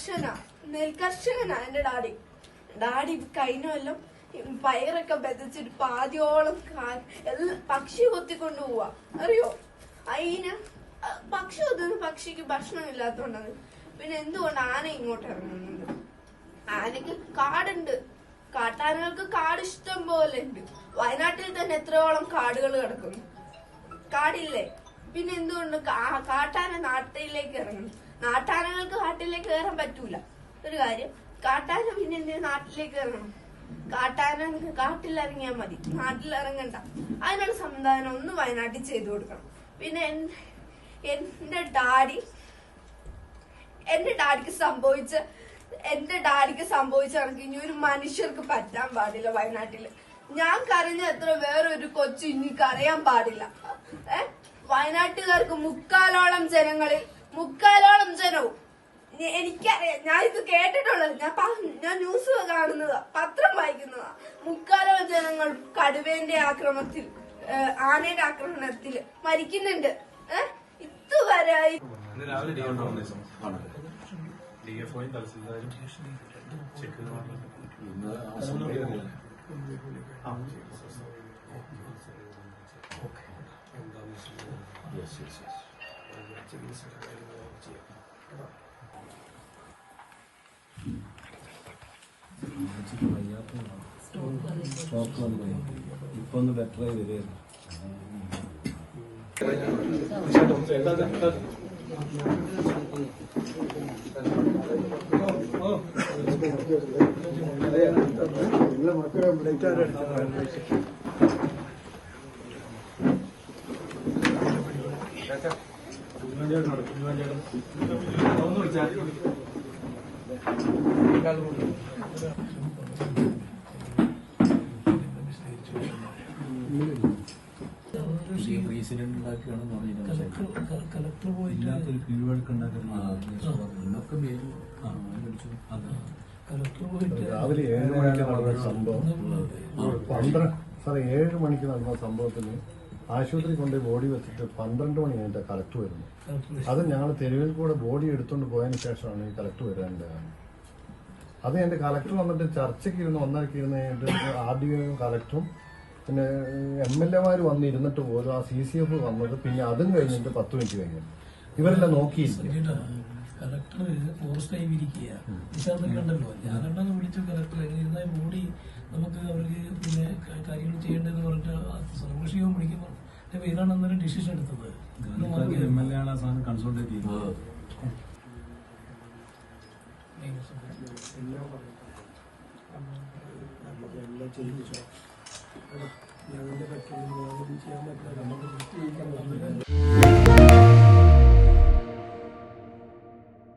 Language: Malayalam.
കർഷകനാ നെൽകർഷകനാ എന്റെ ഡാഡി. ഡാഡി കഴിഞ്ഞ കൊല്ലം പയറൊക്കെ ബെതച്ചിട്ട് പാതിയോളം എല്ലാ പക്ഷി കൊത്തിക്കൊണ്ട് പോവാ. അറിയോ? അതിന് പക്ഷി കൊത്തുന്ന പക്ഷിക്ക് ഭക്ഷണം ഇല്ലാത്തോണ്ടാണ് പിന്നെ എന്തുകൊണ്ട് ആന ഇങ്ങോട്ട് ഇറങ്ങുന്നത്? ആനക്ക് കാടുണ്ട്. കാട്ടാനകൾക്ക് കാട് ഇഷ്ടം പോലെ ഉണ്ട്. വയനാട്ടിൽ തന്നെ എത്രയോളം കാടുകൾ കിടക്കുന്നു. കാടില്ലേ? പിന്നെ എന്തുകൊണ്ട് കാട്ടാന നാട്ടിലേക്ക് ഇറങ്ങണം നാട്ടാനകൾക്ക് കാട്ടിലേക്ക് കയറാൻ പറ്റൂല. ഒരു കാര്യം കാട്ടാന പിന്നെ എന്തിനാ നാട്ടിലേക്ക് കയറണം കാട്ടാന കാട്ടിൽ ഇറങ്ങിയാൽ മതി. നാട്ടിൽ ഇറങ്ങണ്ട അതിനുള്ള സംവിധാനം ഒന്ന് വയനാട്ടിൽ ചെയ്തു കൊടുക്കണം. പിന്നെ എന്റെ ഡാഡി എന്റെ ഡാഡിക്ക് സംഭവിച്ച എന്റെ ഡാഡിക്ക് സംഭവിച്ച കണക്ക് ഇനി ഒരു മനുഷ്യർക്ക് പറ്റാൻ പാടില്ല വയനാട്ടിൽ. ഞാൻ കരഞ്ഞ എത്ര വേറൊരു കൊച്ചു ഇനി കരയാൻ പാടില്ല. ഏ? വയനാട്ടുകാർക്ക് മുക്കാലോളം ജനങ്ങളിൽ മുക്കാലോളം ജനവും. എനിക്കറിയാം ഞാൻ ഇത് കേട്ടിട്ടുള്ളത്. ഞാൻ ഞാൻ ന്യൂസ് കാണുന്നതാ പത്രം വായിക്കുന്നതാ. മുക്കാലോളം ജനങ്ങൾ കടുവേന്റെ ആക്രമണത്തിൽ ആനയുടെ ആക്രമണത്തിൽ മരിക്കുന്നുണ്ട്. ഏഹ് ഇതുവരെ Yes, yes, ഡി ചെക്ക് ചെയ്ത് വന്നിട്ടുണ്ട്. ആ. സ്റ്റോക്ക് വന്നു ഇപ്പൊ ഒന്ന് ബെറ്റർ ആയി വരികയാണ് റീസിഡന്റ് പോയിട്ട് രാവിലെ ഏഴ് മണിക്ക് നടന്ന സംഭവം. പന്ത്രണ്ട് സാറേ ഏഴ് മണിക്ക് നടന്ന സംഭവത്തിന് ആശുപത്രി കൊണ്ട് ബോഡി വെച്ചിട്ട് പന്ത്രണ്ട് മണി കഴിഞ്ഞിട്ട് കളക്ട് വരുന്നു. അത് ഞങ്ങൾ തെരുവിൽ കൂടെ ബോഡി എടുത്തുകൊണ്ട് പോയതിന് ശേഷമാണ് ഈ കളക്ട് വരേണ്ടത് അത് എന്റെ കളക്ടർ വന്നിട്ട് ചർച്ചയ്ക്ക് ഇരുന്ന് ഒന്നരക്ക് ഇരുന്ന് കഴിഞ്ഞിട്ട് ആർ ഡി ഒയും കളക്ടറും പിന്നെ എം എൽ എമാർ വന്നിരുന്നിട്ട് പോലും ആ സി സി എഫ് വന്നത് പിന്നെ അതും കഴിഞ്ഞിട്ട് പത്ത് മിനിറ്റ് കഴിഞ്ഞു. ഇവരെല്ലാം നോക്കി കളക്ടർ ഫോറസ്റ്റ് ടൈം ഇരിക്കുക നിശാന്ത് കണ്ടല്ലോ ഞാനെണ്ണന്ന് വിളിച്ചു കളക്ടർ ഇരുന്ന ബോഡി നമുക്ക് അവർക്ക് പിന്നെ കാര്യങ്ങൾ ചെയ്യേണ്ടതെന്ന് പറഞ്ഞിട്ട് സർവകക്ഷിയോഗം വിളിക്കുമ്പോൾ ഇതാണ് അന്നേരം ഡിസിഷൻ എടുത്തത്. എം എൽ എ ആണ് ആ സാധനം കൺസൾട്ടേറ്റ് ചെയ്യുന്നത് ചെയ്യാൻ പറ്റില്ല.